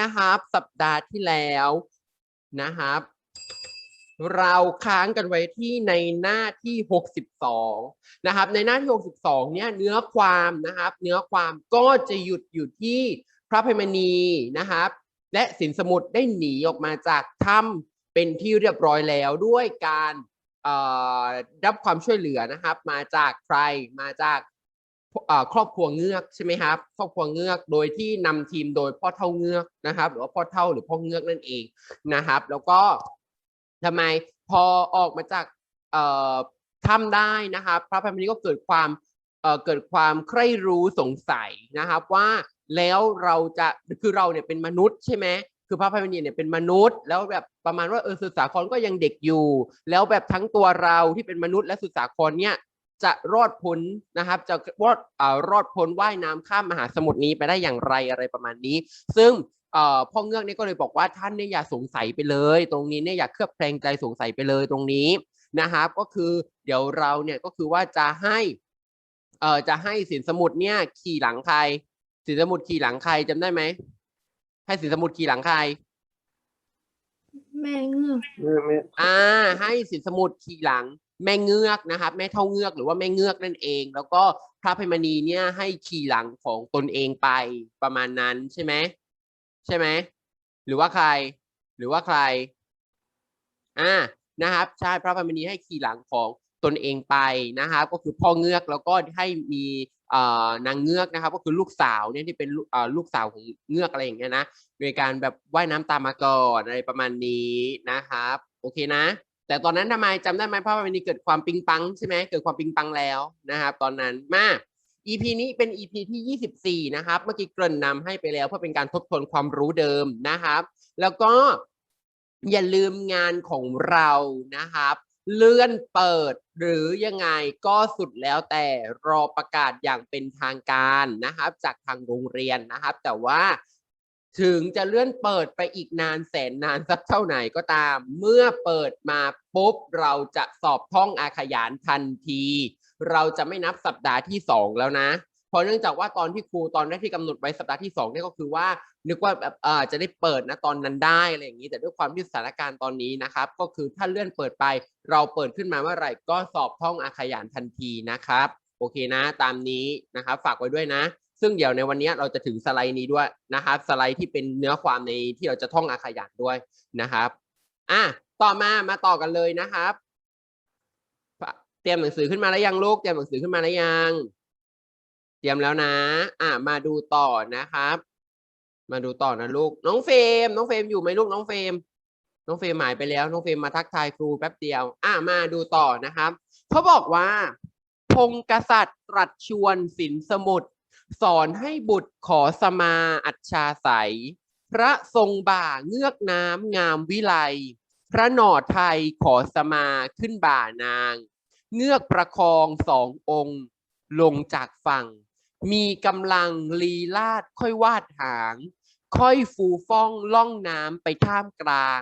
นะครับ สัปดาห์ที่แล้วนะครับ เราค้างกันไว้ที่ในหน้าที่ 62 นะครับ ในหน้าที่ 62 เนี่ยเนื้อความนะครับ เนื้อความก็จะหยุดอยู่ที่พระพิมณีนะครับ และสินสมุทรได้หนีออกมาจากถ้ำเป็นที่เรียบร้อยแล้วด้วยการรับความช่วยเหลือนะครับ มาจากใครมาจาก ครอบครัวเงือกใช่ไหมครับ ครอบครัวเงือกโดยที่นำทีมโดยพ่อเท่าเงือกนะครับ หรือว่าพ่อเท่าหรือพ่อเงือกนั่นเองนะครับ แล้วก็ทำไมพอออกมาจากถ้ำได้นะครับ พระพิมณีก็เกิดความเเกิดความใคร่รู้สงสัยนะครับว่าแล้วเราจะคือเราเนี่ยเป็นมนุษย์ใช่ไหมคือพระพายเนี่ยเป็นมนุษย์ แล้วแบบประมาณว่าเออสุสาครก็ยังเด็กอยู่ แล้วแบบทั้งตัวเราที่เป็นมนุษย์และสุสาครเนี่ย จะรอดพ้นนะครับ จะรอดเอ่อรอดพ้นว่ายน้ำข้ามมหาสมุทรนี้ไปได้อย่างไรอะไรประมาณนี้ ซึ่งเอ่อพ่อเงือกเนี่ยก็เลยบอกว่าท่านเนี่ยอย่าสงสัยไปเลย ตรงนี้เนี่ยอย่าเคลือบแคลงใจสงสัยไปเลยตรงนี้นะครับ ก็คือเดี๋ยวเราเนี่ยก็คือว่าจะให้เอ่อจะให้สินสมุทรเนี่ยขี่หลังใครสินสมุทรขี่หลังใครจำได้ไหมให้สินสมุทรขี่หลังใครแม่เงือกไม่ไม่อ่า ให้สินสมุทรขี่หลัง แม่เงือกนะครับแม่เท่าเงือกหรือว่าแม่เงือกนั่นเอง แล้วก็พระพิมณีเนี่ยให้ขี่หลังของตนเองไปประมาณนั้นใช่ไหมใช่ไหมหรือว่าใคร หรือว่าใครอ่านะครับใช่พระพิมณีให้ขี่หลังของตนเองไปนะครับก็คือพ่อเงือกแล้วก็ให้มีนางเงือกนะครับ ก็คือลูกสาวเนี่ยที่เป็นลูกสาวของเงือกอะไรอย่างเงี้ยนะโดยการแบบว่ายน้ำตามมาก่อนอะไรประมาณนี้นะครับ โอเคนะ แต่ตอนนั้นทำไมจำได้ไหมเพราะว่ามันเกิดความปิงปังใช่ไหมเกิดความปิงปังแล้วนะครับตอนนั้นมา EP นี้เป็น EP ที่ 24 นะครับ เมื่อกี้เกริ่นนำให้ไปแล้วเพื่อเป็นการทบทวนความรู้เดิมนะครับ แล้วก็อย่าลืมงานของเรานะครับ เลื่อนเปิดหรือยังไงก็สุดแล้วแต่รอประกาศอย่างเป็นทางการนะครับ จากทางโรงเรียนนะครับ แต่ว่า ถึงจะเลื่อนเปิดไปอีกนานแสนนานสักเท่าไหนก็ตาม เมื่อเปิดมาปุ๊บเราจะสอบท่องอาขยานทันที เราจะไม่นับสัปดาห์ที่สองแล้วนะเพราะเนื่องจากว่าตอนที่ครูตอนแรกที่กำหนดไว้สัปดาห์ที่สองเนี่ยก็คือว่า นึกว่าแบบเออจะได้เปิดนะตอนนั้นได้อะไรอย่างนี้ แต่ด้วยความที่สถานการณ์ตอนนี้นะครับ ก็คือถ้าเลื่อนเปิดไป เราเปิดขึ้นมาเมื่อไหร่ก็สอบท่องอาขยานทันทีนะครับ โอเคนะ ตามนี้นะครับ ฝากไว้ด้วยนะ ซึ่งเดี๋ยวในวันนี้เราจะถึงสไลด์นี้ด้วยนะครับ สไลด์ที่เป็นเนื้อความในที่เราจะท่องอาขยานด้วยนะครับอะต่อมามาต่อกันเลยนะครับ เตรียมหนังสือขึ้นมาแล้วยังลูกเตรียมหนังสือขึ้นมาแล้วยัง เตรียมแล้วนะ อะมาดูต่อนะครับ มาดูต่อนะลูก น้องเฟรมน้องเฟรมอยู่ไหมลูกน้องเฟรมน้องเฟรมหายไปแล้ว น้องเฟรมมาทักทายครูแป๊บเดียว อะมาดูต่อนะครับเขาบอกว่า พงกษัตริย์ตรัสชวนสินสมุทร สอนให้บุตรขอสมาอัจฉาใสยพระทรงบ่าเงือกน้ำงามวิไล พระหนอดไทยขอสมาขึ้นบ่านาง เงือกประคองสององค์ ลงจากฝั่ง มีกำลังลีลาดค่อยวาดหาง ค่อยฟูฟ่องล่องน้ำไปท่ามกลาง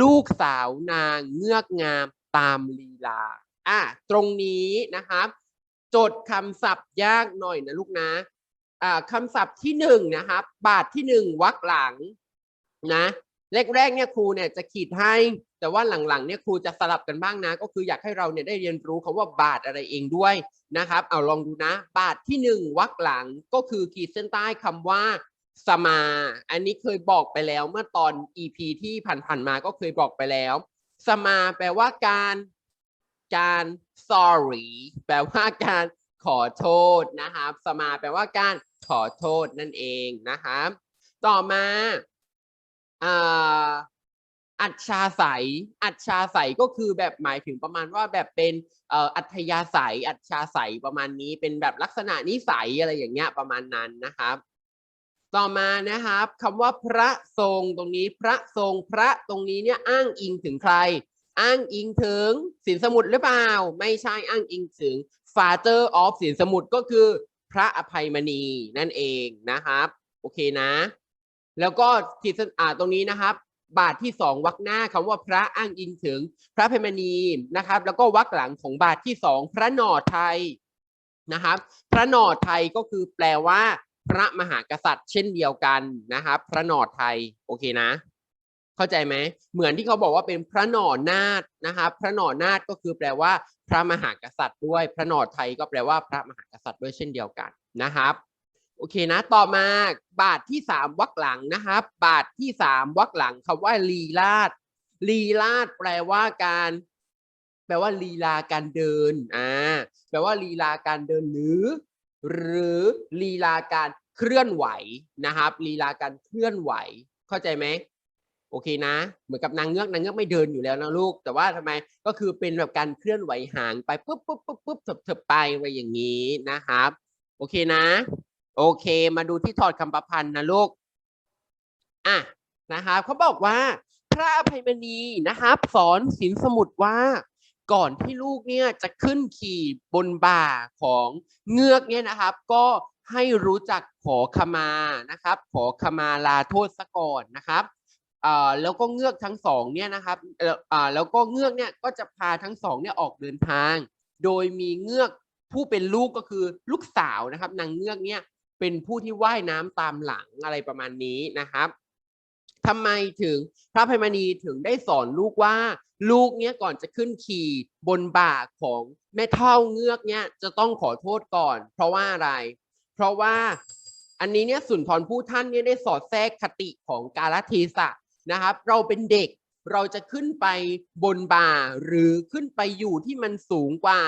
ลูกสาวนางเงือกงามตามลีลา อะ ตรงนี้นะครับจดคำศัพท์ยากหน่อยนะลูกนะ คำศัพท์ที่หนึ่งนะครับบาทที่หนึ่งวรรคหลังนะแรกๆเนี่ยครูเนี่ยจะขีดให้ แต่ว่าหลังๆเนี่ยครูจะสลับกันบ้างนะ ก็คืออยากให้เราเนี่ยได้เรียนรู้คำว่าบาทอะไรเองด้วยนะครับ เอาลองดูนะ บาทที่หนึ่งวรรคหลังก็คือขีดเส้นใต้คำว่าสมา อันนี้เคยบอกไปแล้วเมื่อตอน EP ที่ผ่านๆมาก็เคยบอกไปแล้ว สมาแปลว่าการการ sorry แปลว่าการขอโทษนะครับ สมาแปลว่าการ ขอโทษนั่นเองนะครับต่อมาอัจฉาใสยอัจฉาใสยก็คือแบบหมายถึงประมาณว่าแบบเป็นอัธยาศัย อัจฉาใสยประมาณนี้เป็นแบบลักษณะนิสัยอะไรอย่างเงี้ยประมาณนั้นนะครับ ต่อมานะครับคำว่าพระทรงตรงนี้พระทรงพระตรงนี้เนี่ยอ้างอิงถึงใคร อ้างอิงถึงสินสมุทหรือเปล่า ไม่ใช่อ้างอิงถึง Father of สินสมุทก็คือ พระอภัยมณีนั่นเองนะครับ โอเคนะ แล้วก็ขีดเส้นอ่าตรงนี้นะครับ บาทที่สองวรรคหน้าคำว่าพระอ้างอิงถึงพระอภัยมณีนะครับ แล้วก็วรรคหลังของบาทที่สองพระหนอไทยนะครับ พระหนอไทยก็คือแปลว่า พระมหากษัตริย์เช่นเดียวกันนะครับ พระหนอดไทยโอเคนะ เข้าใจไหมเหมือนที่เขาบอกว่าเป็นพระหนอนาถนะครับพระหนอนาถก็คือแปลว่า พระมหากษัตริย์ด้วย พระหนอไทยก็แปลว่าพระมหากษัตริย์ด้วยเช่นเดียวกันนะครับโอเคนะ ต่อมาบาทที่สามวรรคหลังนะครับ บาทที่สามวรรคหลังคำว่าลีลาดลีลาดแปลว่าการ แปลว่าลีลาการเดินอ่าแปลว่าลีลาการเดินหรือ หรือลีลาการเคลื่อนไหวนะครับลีลาการเคลื่อนไหว เข้าใจไหม โอเคนะ เหมือนกับนางเงือกนางเงือกไม่เดินอยู่แล้วนะลูก แต่ว่าทำไมก็คือเป็นแบบการเคลื่อนไหวห่างไปปุ๊บปุ๊บปุ๊บปุ๊บเถิบเถิบไปไว้อย่างนี้นะครับ โอเคนะ โอเค มาดูที่ถอดคำประพันธ์นะลูกอะนะครับเขาบอกว่า พระอภัยมณีนะครับ สอนสินสมุดว่าก่อนที่ลูกเนี่ยจะขึ้นขี่บนบ่าของเงือกเนี่ยนะครับ ก็ให้รู้จักขอขมานะครับ ขอขมาลาโทษซะก่อนนะครับ แล้วก็เงือกทั้งสองเนี่ยนะครับแล้วก็เงือกเนี่ยก็จะพาทั้งสองเนี่ยออกเดินทาง โดยมีเงือกผู้เป็นลูกก็คือลูกสาวนะครับ นางเงือกเนี่ยเป็นผู้ที่ว่ายน้ำตามหลังอะไรประมาณนี้นะครับทำไมถึงพระอภัยมณีถึงได้สอนลูกว่า ลูกเนี้ยก่อนจะขึ้นขี่บนบ่าของแม่เท่าเงือกเนี้ยจะต้องขอโทษก่อน เพราะว่าอะไร เพราะว่าอันนี้เนี่ยสุนทรภู่ท่านเนี่ยได้สอดแทรกคติของกาลเทศะ นะครับเราเป็นเด็กเราจะขึ้นไปบนบ่าหรือขึ้นไปอยู่ที่มันสูงกว่า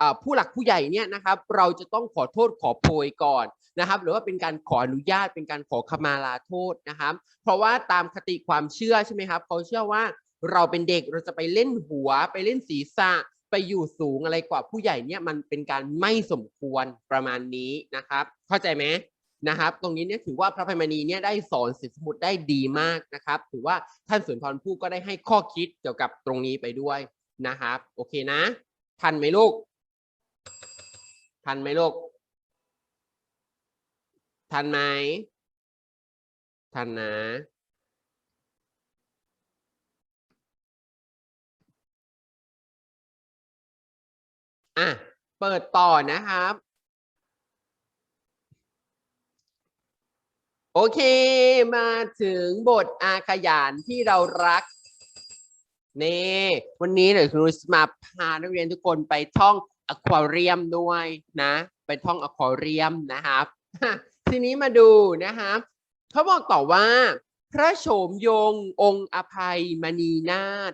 อ่าผู้หลักผู้ใหญ่เนี่ยนะครับ เราจะต้องขอโทษขอโพยก่อนนะครับ หรือว่าเป็นการขออนุญาตเป็นการขอขมาลาโทษนะครับ เพราะว่าตามคติความเชื่อใช่ไหมครับเขาเชื่อว่าเราเป็นเด็กเราจะไปเล่นหัว ไปเล่นศีรษะ ไปอยู่สูงอะไรกว่าผู้ใหญ่เนี่ยมันเป็นการไม่สมควรประมาณนี้นะครับ เข้าใจไหม นะครับ ตรงนี้เนี่ยถือว่าพระพายมณีเนี่ยได้สอนสินสมุดได้ดีมากนะครับ ถือว่าท่านสุนทรภู่ก็ได้ให้ข้อคิดเกี่ยวกับตรงนี้ไปด้วยนะครับ โอเคนะ ทันไหมลูก ทันไหมลูก ทันไหมทันนะอะเปิดต่อนะครับ โอเค มาถึงบทอาขยานที่เรารัก นี่ วันนี้เดี๋ยวครูมาพานักเรียนทุกคนไปท่องอควาเรียมด้วยนะ ไปท่องอควาเรียมนะครับ ทีนี้มาดูนะครับเขาบอกต่อว่า พระโฉมยงองค์อภัยมณีนาถ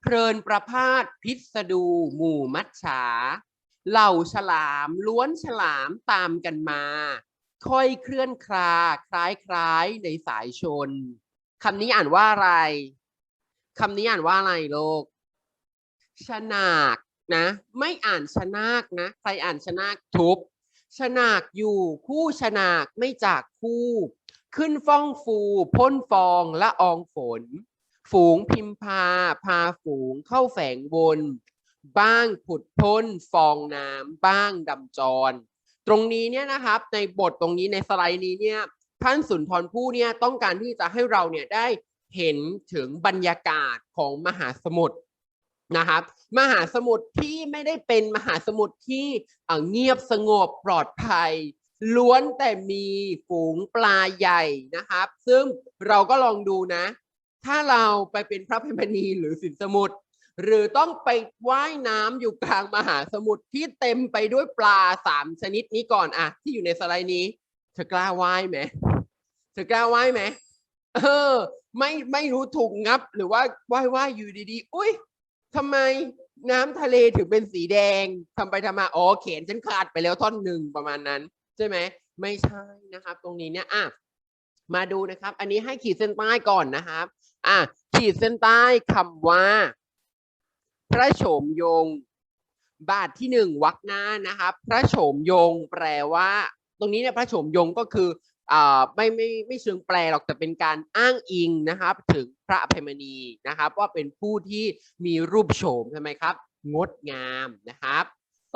เพลินประพาสพิสดูหมู่มัจฉาเหล่าฉลามล้วนฉลามตามกันมา ค่อยเคลื่อนคลา คล้ายคล้ายในสายชนคำนี้อ่านว่าอะไรคำนี้อ่านว่าอะไรโลก ชนากนะ ไม่อ่านชนากนะ ใครอ่านชนากทุบ ชนากอยู่คู่ชนากไม่จากคู่ ขึ้นฟ้องฟูพ่นฟองละอองฝน ฝูงพิมพา พาฝูงเข้าแฝงบน บ้างผุดพ้นฟองน้ำบ้างดำจร ตรงนี้เนี่ยนะครับในบทตรงนี้ในสไลด์นี้เนี่ยท่านสุนทรภู่เนี่ยต้องการที่จะให้เราเนี่ยได้เห็นถึงบรรยากาศของมหาสมุทรนะครับ มหาสมุทรที่ไม่ได้เป็นมหาสมุทรที่เอ่อเงียบสงบปลอดภัย ล้วนแต่มีฝูงปลาใหญ่นะครับ ซึ่งเราก็ลองดูนะ ถ้าเราไปเป็นพระพิมณีหรือสินสมุทร หรือต้องไปว่ายน้ำอยู่กลางมหาสมุทรที่เต็มไปด้วยปลาสามชนิดนี้ก่อนอะที่อยู่ในสไลด์นี้เธอกล้าว่ายไหมเธอกล้าว่ายไหมเออ ไม่ไม่รู้ถูกงับหรือว่าว่ายว่ายอยู่ดีๆ อุ้ยทำไมน้ำทะเลถึงเป็นสีแดงทำไปทำมาอ๋อเขนฉันขาดไปแล้วท่อนหนึ่งประมาณนั้น ใช่ไหมไม่ใช่นะครับ ตรงนี้เนี่ยอะมาดูนะครับ อันนี้ให้ขีดเส้นใต้ก่อนนะครับ อะขีดเส้นใต้คำว่า พระโฉมยง บาทที่หนึ่งวรรคหน้านะครับพระโฉมยงแปลว่า ตรงนี้เนี่ยพระโฉมยงก็คืออ่าไม่ไม่ไม่เชิงแปลหรอกแต่เป็นการอ้างอิงนะครับ ถึงพระอภัยมณีนะครับ ว่าเป็นผู้ที่มีรูปโฉมใช่ไหมครับ งดงามนะครับ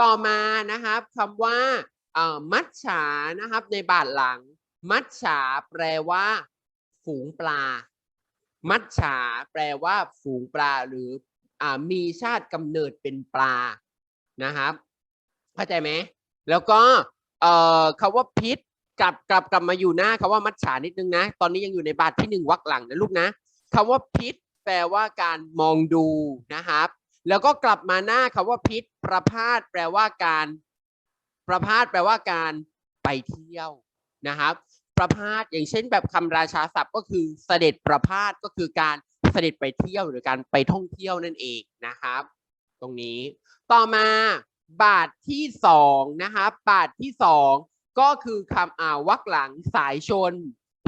ต่อมานะครับคำว่าอ่อมัจฉานะครับในบาทหลัง มัจฉาแปลว่า ฝูงปลา มัจฉาแปลว่า ฝูงปลาหรือ มีชาติกำเนิดเป็นปลานะครับเข้าใจไหมแล้วก็เอ่อคำว่าพิษกลับกลับกลับมาอยู่หน้าคำว่ามัจฉานิดนึงนะ ตอนนี้ยังอยู่ในบาทที่หนึ่งวรรคหลังนะลูกนะคำว่าพิษแปลว่าการมองดูนะครับ แล้วก็กลับมาหน้าคำว่าพิษประพาสแปลว่าการ ประพาสแปลว่าการไปเที่ยวนะครับ ประพาสอย่างเช่นแบบคำราชาศัพท์ก็คือเสด็จประพาสก็คือการ เสด็จไปเที่ยวหรือการไปท่องเที่ยวนั่นเองนะครับ ตรงนี้ต่อมาบาทที่สองนะครับบาทที่สองก็คือคำอ่าววรรคหลังสายชน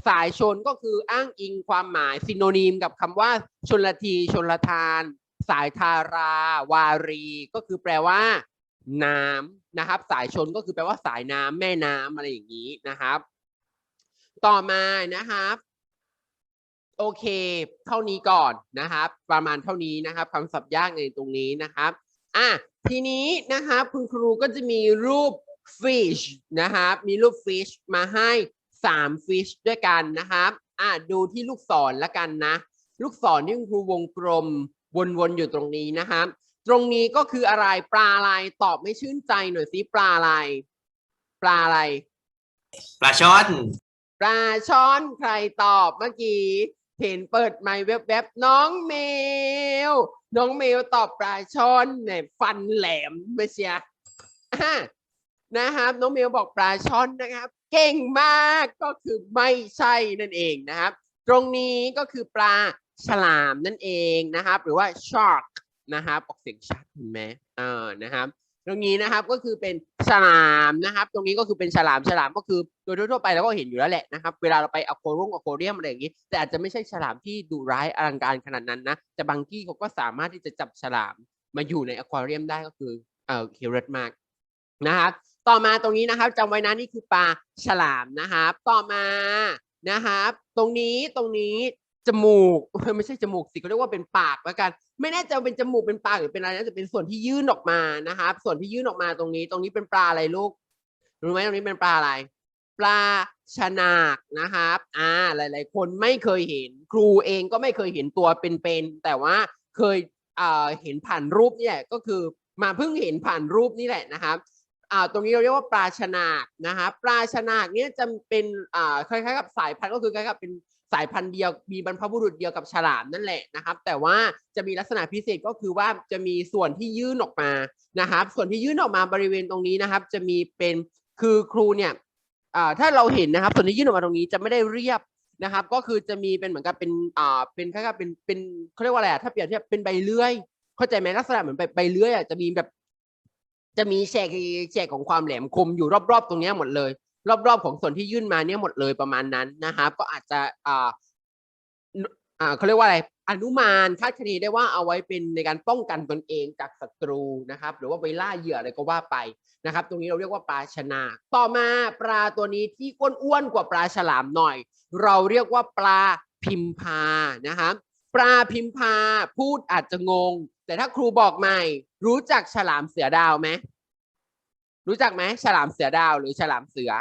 สายชนก็คืออ้างอิงความหมายซิโนนีมกับคำว่าชนละทีชนละทาน สายทารา วารี ก็คือแปลว่า น้ำนะครับ สายชนก็คือแปลว่าสายน้ำแม่น้ำอะไรอย่างนี้นะครับ ต่อมานะครับ โอเค เท่านี้ก่อนนะครับ ประมาณเท่านี้นะครับคำศัพท์ยากในตรงนี้นะครับอะทีนี้นะครับคุณครูก็จะมีรูป fish นะครับมีรูป fish มาให้สาม fish ด้วยกันนะครับอะดูที่ลูกศรละกันนะ ลูกศรที่คุณครูวงกลมวนๆอยู่ตรงนี้นะครับตรงนี้ก็คืออะไรปลาอะไรตอบไม่ชื่นใจหน่อยสิปลาอะไร ปลาอะไร ปลาช่อน ปลาช้อนใครตอบเมื่อกี้ เห็นเปิดไมค์แวบๆน้องเมล น้องเมลตอบปลาช้อนเนี่ยฟันแหลมไม่เชียอะนะครับ น้องเมลบอกปลาช้อนนะครับ เก่งมากก็คือไม่ใช่นั่นเองนะครับ ตรงนี้ก็คือปลาฉลามนั่นเองนะครับ หรือว่า shark นะครับออกเสียงชัดเห็นไหมเออนะครับ ตรงนี้นะครับก็คือเป็นฉลามนะครับ ตรงนี้ก็คือเป็นฉลามฉลามก็คือโดยทั่วๆไปเราก็เห็นอยู่แล้วแหละนะครับ เวลาเราไปอควารุ่งอควาเรียมอะไรอย่างนี้ แต่อาจจะไม่ใช่ฉลามที่ดุร้ายอลังการขนาดนั้นนะแต่บางที่เขาก็สามารถที่จะจับฉลามมาอยู่ในอควาเรียมได้ก็คือเอ่อคิวเรตมากนะครับ ต่อมาตรงนี้นะครับจำไว้นะนี่คือปลาฉลามนะครับ ต่อมานะครับ ตรงนี้ตรงนี้ จมูกไม่ใช่จมูกสิเขาเรียกว่าเป็นปากแล้วกัน ไม่แน่ใจเป็นจมูกเป็นปากหรือเป็นอะไรนะแต่เป็นส่วนที่ยื่นออกมานะครับส่วนที่ยื่นออกมาตรงนี้ ตรงนี้เป็นปลาอะไรลูกรู้ไหมตรงนี้เป็นปลาอะไร ปลาชนากนะครับอ่าหลาย ๆ คนไม่เคยเห็น ครูเองก็ไม่เคยเห็นตัวเป็นๆแต่ว่าเคยอ่าเห็นผ่านรูปนี่ยก็คือมาเพิ่งเห็นผ่านรูปนี่แหละนะครับอ่าตรงนี้เราเรียกว่าปลาชนากนะครับปลาชนากเนี่ยจะเป็นอ่าคล้ายๆกับสายพันธุ์ก็คือคล้ายๆกับเป็น สายพันธุ์เดียวมีบรรพบุรุษเดียวกับฉลามนั่นแหละนะครับ แต่ว่าจะมีลักษณะพิเศษก็คือว่าจะมีส่วนที่ยื่นออกมานะครับ ส่วนที่ยื่นออกมาบริเวณตรงนี้นะครับ จะมีเป็นคือครูเนี่ยถ้าเราเห็นนะครับ ส่วนที่ยื่นออกมาตรงนี้จะไม่ได้เรียบนะครับ ก็คือจะมีเป็นเหมือนกับเป็นอ่าเป็นคล้ายๆเป็นเป็นเขาเรียกว่าอะไรอะถ้าเปรียบเทียบเป็นใบเลื่อย เข้าใจไหมลักษณะเหมือนใบใบเลื่อยอะจะมีแบบจะมีแฉกแฉกของความแหลมคมอยู่รอบๆ ตรงนี้หมดเลย รอบๆของส่วนที่ยื่นมาเนี่ยหมดเลยประมาณนั้นนะครับ ก็อาจจะอ่าอ่าเขาเรียกว่าอะไรอนุมานคาดคะเนได้ว่าเอาไว้เป็นในการป้องกันตนเองจากศัตรูนะครับ หรือว่าไปล่าเหยื่ออะไรก็ว่าไปนะครับ ตรงนี้เราเรียกว่าปลาชนาต่อมาปลาตัวนี้ที่อ้วนๆกว่าปลาฉลามหน่อย เราเรียกว่าปลาพิมพานะครับปลาพิมพาพูดอาจจะงง แต่ถ้าครูบอกใหม่ รู้จักฉลามเสือดาวไหมรู้จักไหมฉลามเสือดาวหรือฉลามเสือ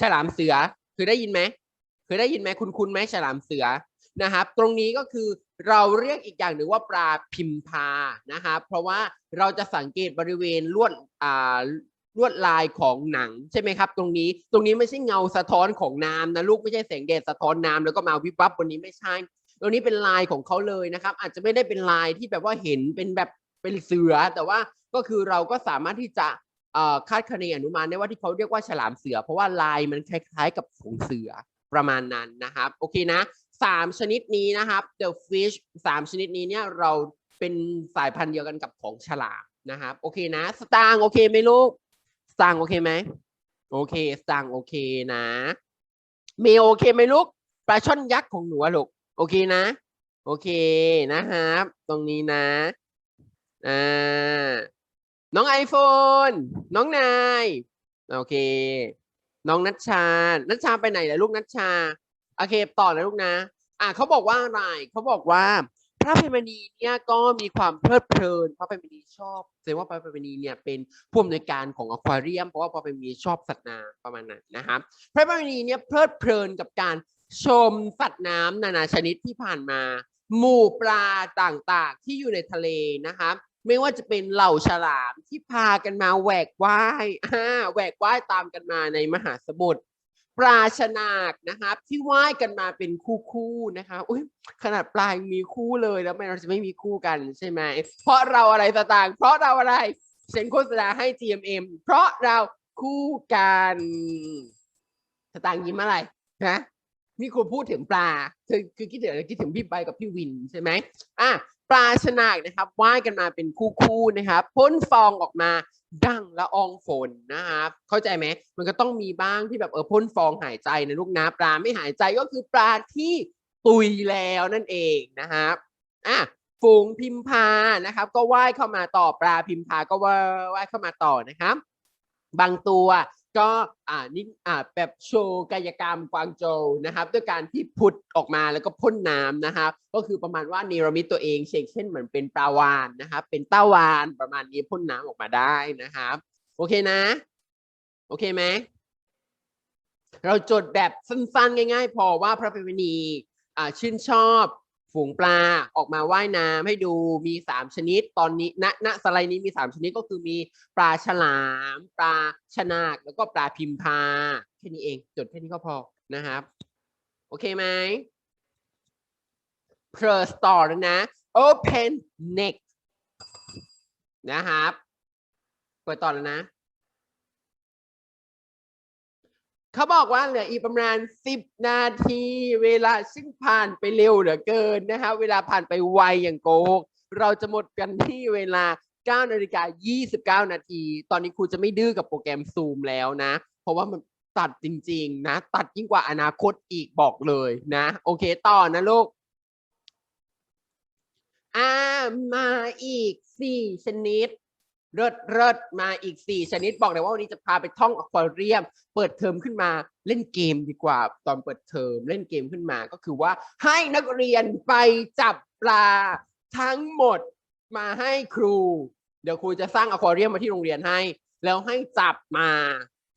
ฉลามเสือเคยได้ยินไหมเคยได้ยินไหมคุณคุณไหมฉลามเสือนะครับ ตรงนี้ก็คือเราเรียกอีกอย่างหนึ่งว่าปลาพิมพานะครับเพราะว่าเราจะสังเกตบริเวณลวดอ่าลวดลายของหนังใช่ไหมครับ ตรงนี้ตรงนี้ไม่ใช่เงาสะท้อนของน้ำนะลูกไม่ใช่แสงแดดสะท้อนน้ำแล้วก็มาวิบวับบนนี้ไม่ใช่ ตรงนี้เป็นลายของเขาเลยนะครับ อาจจะไม่ได้เป็นลายที่แบบว่าเห็นเป็นแบบเป็นเสือ แต่ว่าก็คือเราก็สามารถที่จะ คาดคะเนอนุมานได้ว่าที่เขาเรียกว่าฉลามเสือ เพราะว่าลายมันคล้าย ๆ กับของเสือประมาณนั้นนะครับโอเคนะสามชนิดนี้นะครับ the fish สามชนิดนี้เนี่ยเราเป็นสายพันธุ์เดียวกันกับของฉลามนะครับโอเคนะสตางค์โอเคไหมลูกสตางค์โอเคไหมโอเคสตางค์โอเคนะเมลโอเคไหมลูกปลาช่อนยักษ์ของหนูอะลูกโอเคนะ โอเคนะครับ ตรงนี้นะอ่า น้องไอโฟน น้องนาย โอเค น้องนัชชา นัชชาไปไหนล่ะลูกนัชชา โอเค ต่อนะลูกนะ อ่าเขาบอกว่าอะไรเขาบอกว่า พระอภัยมณีเนี่ยก็มีความเพลิดเพลิน พระอภัยมณีชอบแสดงว่าพระอภัยมณีเนี่ยเป็นผู้อำนวยการของอควาเรียม เพราะว่าพระอภัยมณีชอบสัตว์น้ำประมาณนั้นนะครับ พระอภัยมณีเนี่ยเพลิดเพลินกับการชมสัตว์น้ำนานาชนิดที่ผ่านมา หมู่ปลาต่างๆ ที่อยู่ในทะเลนะครับ ไม่ว่าจะเป็นเหล่าฉลามที่พากันมาแหวกว่ายอ่าแหวกว่ายตามกันมาในมหาสมุทรปลาชนากนะครับที่ว่ายกันมาเป็นคู่คู่นะคะอุ้ยขนาดปลายังมีคู่เลยแล้วทำไมเราจะไม่มีคู่กันใช่ไหมเพราะเราอะไรสตางเพราะเราอะไรเซ็นโฆษณาให้ GMM เพราะเราคู่กันสตางค์ยิ้มอะไรนะนี่ครูพูดถึงปลาคือคือคิดถึงอะไรคิดถึงพี่ใบกับพี่วินใช่ไหมอะ ลาชนากนะครับว่ายกันมาเป็นคู่ๆนะครับพ่นฟองออกมาดังละอองฝนนะครับเข้าใจไหมมันก็ต้องมีบ้างที่แบบเออพ่นฟองหายใจนะลูกนะปลาไม่หายใจก็คือปลาที่ตุยแล้วนั่นเองนะครับอะฝูงพิมพานะครับ ก็ว่ายเข้ามาต่อปลาพิมพาก็ว่ายเข้ามาต่อนะครับ บางตัว ก็อ่านี่อ่าแบบโชว์กายกรรมกวางโจวนะครับด้วยการที่พุดออกมาแล้วก็พ่นน้ำนะครับ ก็คือประมาณว่าเนรมิตตัวเองเช่นเช่นเหมือนเป็นปลาวานนะครับ เป็นเต้าวานประมาณนี้พ่นน้ำออกมาได้นะครับ โอเคนะ โอเคไหมเราจดแบบสั้นๆ ง่าย ๆ พอว่าพระพิมณีอ่าชื่นชอบ ฝูงปลาออกมาว่ายน้ำให้ดูมีสามชนิด ตอนนี้ณณสไลด์นี้มีสามชนิดก็คือมีปลาฉลาม ปลาชนาก แล้วก็ปลาพิมพาแค่นี้เอง จดแค่นี้ก็พอนะครับ โอเคไหมเพลสต่อแล้วนะ open neck นะครับ เปิดต่อแล้วนะ เขาบอกว่าเหลืออีกประมาณสิบนาที เวลาซึ่งผ่านไปเร็วเหลือเกินนะคะเวลาผ่านไปไวอย่างโกหกเราจะหมดกันที่เวลา9นาฬิกา29 นาที ตอนนี้ครูจะไม่ดื้อกับโปรแกรมซูมแล้วนะ เพราะว่ามันตัดจริง ๆ นะ ตัดยิ่งกว่าอนาคตอีกบอกเลยนะ โอเคต่อนะลูกอ่ามาอีกสี่ชนิด เลิศเลิศมาอีกสี่ชนิดบอกเลยว่าวันนี้จะพาไปท่องอควาเรียม เปิดเทอมขึ้นมาเล่นเกมดีกว่า ตอนเปิดเทอมเล่นเกมขึ้นมาก็คือว่าให้นักเรียนไปจับปลาทั้งหมดมาให้ครู เดี๋ยวครูจะสร้างอควาเรียมมาที่โรงเรียนให้ แล้วให้จับมา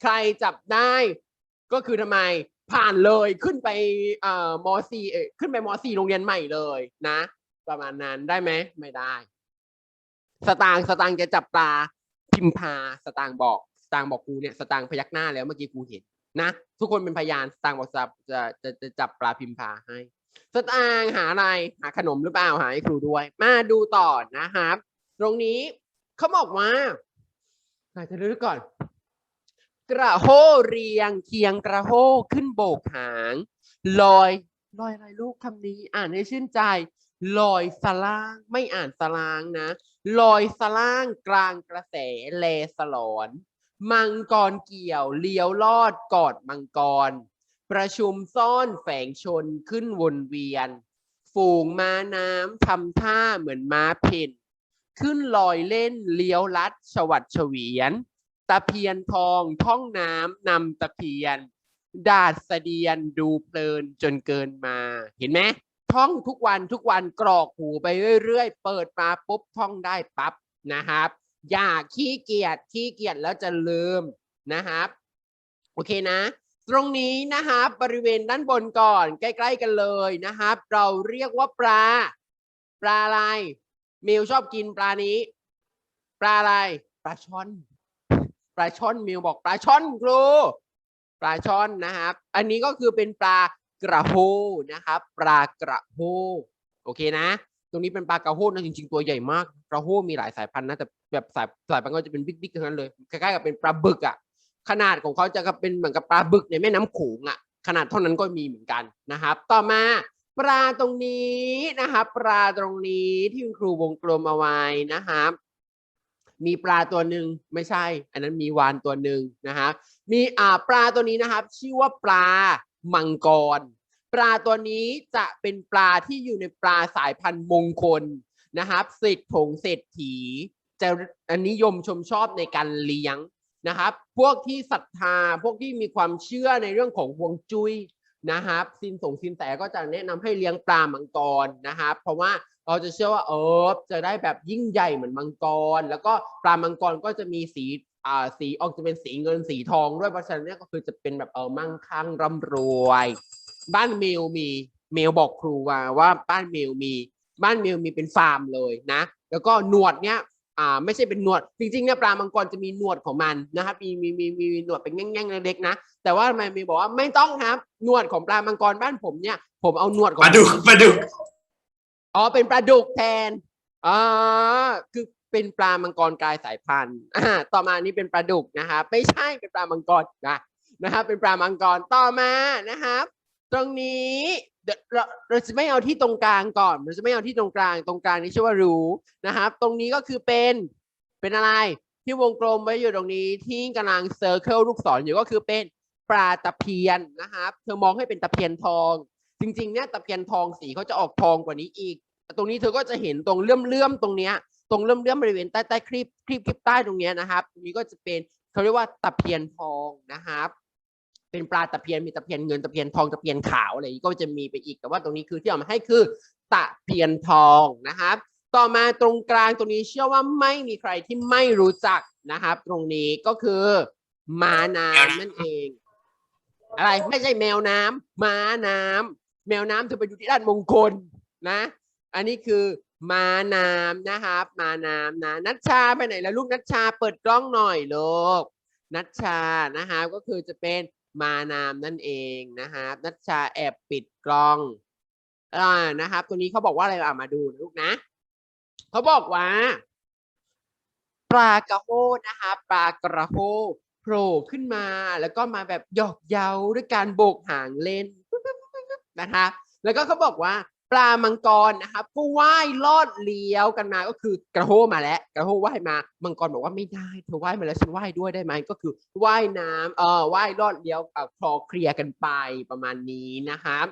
ใครจับได้ ก็คือทำไมผ่านเลยขึ้นไปเอ่อมสี่ขึ้นไปมสี่โรงเรียนใหม่เลยนะ ประมาณนั้นได้ไหมไม่ได้ สตางสตางจะจับปลาพิมพาสตางบอกสตางบอกกูเนี่ยสตางพยักหน้าแล้วเมื่อกี้กูเห็นนะทุกคนเป็นพยานสตางบอกจะจะจะจะจับปลาพิมพาให้ สตางหาอะไรหาขนมหรือเปล่าหาให้ครูด้วย มาดูต่อนะครับ ตรงนี้เขาบอกว่าอาจจะรู้ก่อน กระโหเรียงเคียงกระโหขึ้นโบกหางลอยลอยอะไรลูกคำนี้ อ่านให้ชื่นใจลอยสลาง ไม่อ่านสลางนะ ลอยสล่างกลางกระแสแลสลอน มังกรเกี่ยวเลี้ยวลอดกอดมังกร ประชุมซ่อนแฝงชนขึ้นวนเวียน ฝูงม้าน้ำทำท่าเหมือนม้าเพนขึ้นลอยเล่นเลี้ยวลัดฉวัดเฉวียน ตะเพียนทองท่องน้ำนำตะเพียน ดาดเสดียนดูเพลินจนเกินมาเห็นไหม ท่องทุกวันทุกวันกรอกหูไปเรื่อยๆ เปิดมาปุ๊บท่องได้ปั๊บนะครับ อย่าขี้เกียจขี้เกียจแล้วจะลืมนะครับ โอเคนะ ตรงนี้นะครับบริเวณด้านบนก่อน ใกล้ ๆ กันเลยนะครับ เราเรียกว่าปลา ปลาอะไรมิวชอบกินปลานี้ ปลาอะไรปลาช่อนปลาช่อนมิวบอกปลาช่อนครูปลาช่อนนะครับ อันนี้ก็คือเป็นปลา กระโฮนะครับปลากระโฮโอเคนะ ตรงนี้เป็นปลากระโฮนะจริงๆ ตัวใหญ่มากกระโฮมีหลายสายพันธุ์นะแต่แบบสายสายพันธุ์ก็จะเป็นบิ๊กๆทั้งนั้นเลยคล้ายๆกับเป็นปลาบึกอะขนาดของเขาจะเป็นเหมือนกับปลาบึกในแม่น้ำโขงอะขนาดเท่านั้นก็มีเหมือนกันนะครับ ต่อมาปลาตรงนี้นะครับปลาตรงนี้ที่คุณครูวงกลมเอาไว้นะครับมีปลาตัวหนึ่งไม่ใช่ อันนั้นมีวานตัวหนึ่งนะครับมีอ่าปลาตัวนี้นะครับ ชื่อว่าปลา มังกร ปลาตัวนี้จะเป็นปลาที่อยู่ในปลาสายพันธุ์มงคลนะครับเศรษฐงเศรษฐี จะนิยมชมชอบในการเลี้ยงนะครับ พวกที่ศรัทธาพวกที่มีความเชื่อในเรื่องของฮวงจุ้ยนะครับสินสงสินแต่ก็จะแนะนำให้เลี้ยงปลามังกรนะครับ เพราะว่าเราจะเชื่อว่าเออจะได้แบบยิ่งใหญ่เหมือนมังกร แล้วก็ปลามังกรก็จะมีสี อ่าสีออกจะเป็นสีเงินสีทองด้วยเพราะฉะนั้นเนี่ยก็คือจะเป็นแบบเออมั่งคั่งร่ำรวย บ้านเมลมีเมลบอกครูว่าว่าบ้านเมลมี บ้านเมลมีเป็นฟาร์มเลยนะ แล้วก็หนวดเนี้ยอ่าไม่ใช่เป็นหนวด จริงๆเนี่ยปลามังกรจะมีหนวดของมันนะครับมีมีมีมีมีหนวดเป็นแง่งๆเล็กๆนะแต่ว่าทำไมมีบอกว่าไม่ต้องครับหนวดของปลามังกรบ้านผมเนี่ย ผมเอาหนวดของปลาดุกปลาดุกอ๋อเป็นปลาดุกแทนอ๋อคือ เป็นปลามังกรกลายสายพันธุ์ต่อมานี่เป็นปลาดุกนะครับไม่ใช่เป็นปลามังกรนะนะครับเป็นปลามังกรต่อมานะครับ ตรงนี้เราเราจะไม่เอาที่ตรงกลางก่อนเราจะไม่เอาที่ตรงกลางตรงกลางนี่ชื่อว่ารู้นะครับ ตรงนี้ก็คือเป็นเป็นอะไรที่วงกลมไว้อยู่ตรงนี้ที่กำลังเซอร์เคิลลูกศรอยู่ก็คือเป็นปลาตะเพียนนะครับ เธอมองให้เป็นตะเพียนทอง จริงๆเนี่ยตะเพียนทองสีเขาจะออกทองกว่านี้อีกแต่ตรงนี้เธอก็จะเห็นตรงเลื่อมๆตรงเนี้ย ตรงเลื่มเลื่อมบริเวณใต้ใต้ครีบครีบครีบใต้ตรงเนี้ยนะครับนี้ก็จะเป็นเขาเรียกว่าตะเพียนทองนะครับเป็นปลาตะเพียนมีตะเพียนเงินตะเพียนทองตะเพียนขาวอะไรก็จะมีไปอีกแต่ว่าตรงนี้คือที่เอามาให้คือตะเพียนทองนะครับ ต่อมาตรงกลางตรงนี้เชื่อว่าไม่มีใครที่ไม่รู้จักนะครับ ตรงนี้ก็คือม้าน้ำนั่นเอง อะไรไม่ใช่แมวน้ำม้าน้ำแมวน้ำเธอไปอยู่ที่ด้านมงคลนะ อันนี้คือ มาน้ำนะครับ มาน้ำนะนัชชาไปไหนแล้วลูกนัชชาเปิดกล้องหน่อยลูกนัชชานะครับก็คือจะเป็นมาน้ำนั่นเองนะครับนัชชาแอบปิดกล้องอ่านะครับ ตัวนี้เขาบอกว่าอะไรอะมาดูนะลูกนะเขาบอกว่าปลากระโฮนะคะปลากระโฮโผล่ขึ้นมาแล้วก็มาแบบหยอกเย้าด้วยการโบกหางเล่นนะคะแล้วก็เขาบอกว่า ปลามังกรนะครับก็ว่ายลอดเลี้ยวกันมาก็คือกระโฮมาแล้วกระโฮว่ายมามังกรบอกว่าไม่ได้เธอว่ายมาแล้วฉันว่ายด้วยได้ไหมก็คือว่ายน้ำเออว่ายลอดเลี้ยวกับคลอเคลียร์กันไปประมาณนี้นะครับ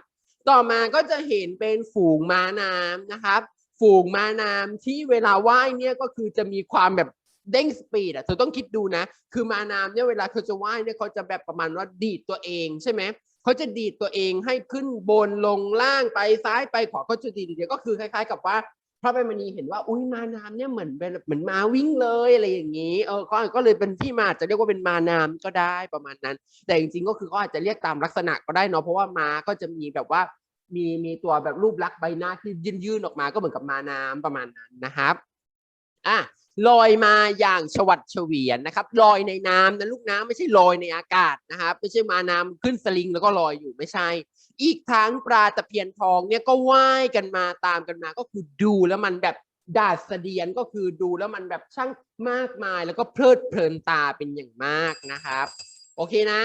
ต่อมาก็จะเห็นเป็นฝูงม้าน้ำนะครับ ฝูงม้าน้ำที่เวลาว่ายเนี่ยก็คือจะมีความแบบเด้งสปีดอะเธอต้องคิดดูนะ คือมาน้ำเนี่ยเวลาเขาจะว่ายเนี่ยเขาจะแบบประมาณว่าดีดตัวเองใช่ไหม เขาจะดีดตัวเองให้ขึ้นบนลงล่างไปซ้ายไปขวาเขาจะดีดเดียวก็คือคล้าย ๆ กับว่าพระใบมณีเห็นว่าอุ้ยมาน้ำเนี่ยเหมือนเหมือนม้าวิ่งเลยอะไรอย่างนี้เออเขาก็เลยเป็นที่มาอาจจะเรียกว่าเป็นมาน้ำก็ได้ประมาณนั้น แต่จริงๆก็คือเขาอาจจะเรียกตามลักษณะก็ได้เนาะเพราะว่าม้าก็จะมีแบบว่ามีมีตัวแบบรูปลักษณ์ใบหน้าที่ยืนยื่นๆออกมาก็เหมือนกับมาน้ำประมาณนั้นนะครับอะ ลอยมาอย่างฉวัดเฉวียนนะครับลอยในน้ำนะลูกน้ำไม่ใช่ลอยในอากาศนะครับไม่ใช่มาน้ำขึ้นสลิงแล้วก็ลอยอยู่ไม่ใช่ อีกทั้งปลาตะเพียนทองเนี่ยก็ว่ายกันมาตามกันมา ก็คือดูแล้วมันแบบดาดเสดียนก็คือดูแล้วมันแบบช่างมากมาย แล้วก็เพลิดเพลินตาเป็นอย่างมากนะครับ โอเคนะ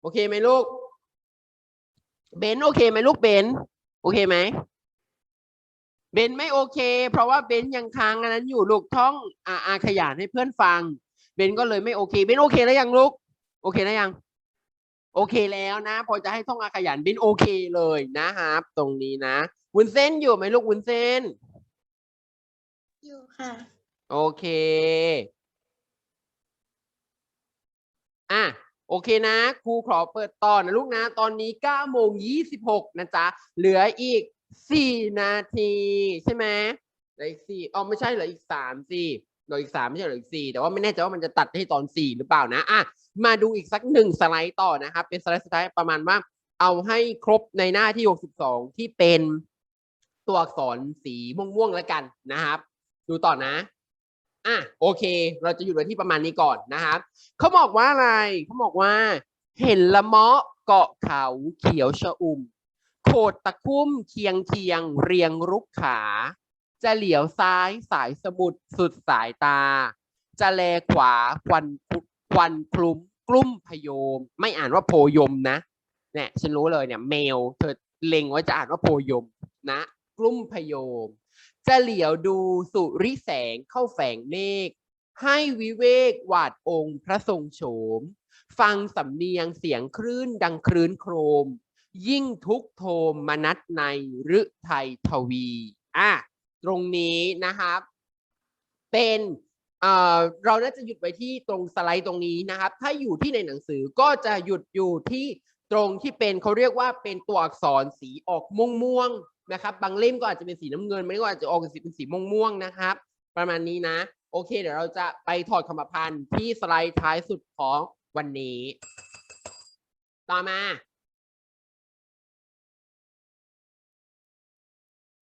โอเคไหมลูกเบนโอเคไหมลูกเบนโอเคไหม เบนไม่โอเค เพราะว่าเบนยังค้างอันนั้นอยู่ลูกท่องอาอาขยานให้เพื่อนฟัง เบนก็เลยไม่โอเค เบนโอเคแล้วยังลูก โอเคแล้วยัง โอเคแล้วนะ พอจะให้ท่องอาขยันเบนโอเคเลยนะครับ ตรงนี้นะวุ้นเส้นอยู่ไหมลูกวุ้นเส้น อยู่ค่ะ โอเค อะโอเคนะครูขอเปิดต่อนะลูกนะ ตอนนี้9โมง26นะจ๊ะ เหลืออีก 4นาทีใช่ไหมเหลืออีกสี่อ๋อไม่ใช่เหลืออีก3สิเหลืออีก3ไม่ใช่เหลืออีก4แต่ว่าไม่แน่ใจว่ามันจะตัดให้ตอน4หรือเปล่านะอะมาดูอีกสักหนึ่งสไลด์ต่อนะครับ เป็นสไลด์สุดท้ายประมาณว่า เอาให้ครบในหน้าที่62ที่เป็นตัวอักษรสีม่วงๆแล้วกันนะครับ ดูต่อนะอะโอเค เราจะหยุดไว้ที่ประมาณนี้ก่อนนะครับเขาบอกว่าอะไรเขาบอกว่า เห็นละเมาะเกาะเขาเขียวชะอุ่ม โขดตะคุ่มเคียงเคียง เรียงรุกขา จะเหลียวซ้ายสายสมุทรสุดสายตา จะแลขวาควันควันคลุ้มกลุ่มพยม ไม่อ่านว่าโพยมนะเนี่ยฉันรู้เลยเนี่ยเมลเธอเล็งไว้จะอ่านว่าโพยมนะกลุ่มพยม จะเหลียวดูสุริแสงเข้าแฝงเมฆให้วิเวกหวาดองค์พระทรงโฉม ฟังสำเนียงเสียงคลื่นดังคลื่นโครม ยิ่งทุกโทมมนัดในฤทัยทวีอะตรงนี้นะครับ เป็นเอ่อเราน่าจะหยุดไว้ที่ตรงสไลด์ตรงนี้นะครับ ถ้าอยู่ที่ในหนังสือก็จะหยุดอยู่ที่ตรงที่เป็นเขาเรียกว่าเป็นตัวอักษรสีออกม่วงๆนะครับ บางเล่มก็อาจจะเป็นสีน้ำเงินบางเล่มก็อาจจะออกสีเป็นสีม่วงม่วงๆนะครับ ประมาณนี้นะ โอเค เดี๋ยวเราจะไปถอดคำพันธ์ที่สไลด์ท้ายสุดของวันนี้ ต่อมา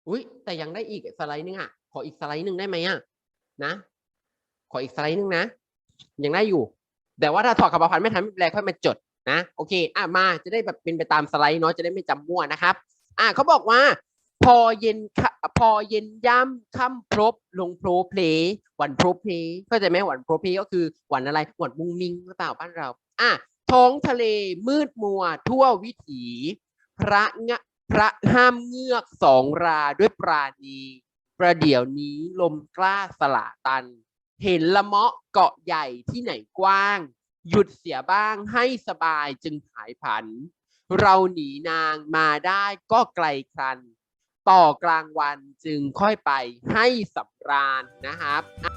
อุ้ยแต่ยังได้อีกสไลด์นึงอะ ขออีกสไลด์หนึ่งได้ไหมอะนะ ขออีกสไลด์หนึงนะยังได้อยู่ แต่ว่าถ้าถอดคำประพันธ์ไม่ทันไม่เป็นไรค่อยมาจดนะโอเคอะมาจะได้แบบเป็นไปตามสไลด์เนาะจะได้ไม่จำมั่วนะครับอะเขาบอกว่า พอเย็นค่ะพอเย็นย่ำค่ำพรบลงโพรเพลวันโพรเพลเข้าใจไหมวันโพรเพลก็คือวันอะไรวันมุงมิงหรือเปล่าบ้านเราอะท้องทะเลมืดมัวทั่ววิถี พระงะ พระห้ามเงือกสองราด้วยปราณี ประเดี๋ยวนี้ลมกล้าสละตัน เห็นละเมาะเกาะใหญ่ที่ไหนกว้าง หยุดเสียบ้างให้สบายจึงหายผัน เราหนีนางมาได้ก็ไกลครัน ต่อกลางวันจึงค่อยไปให้สำราญนะครับ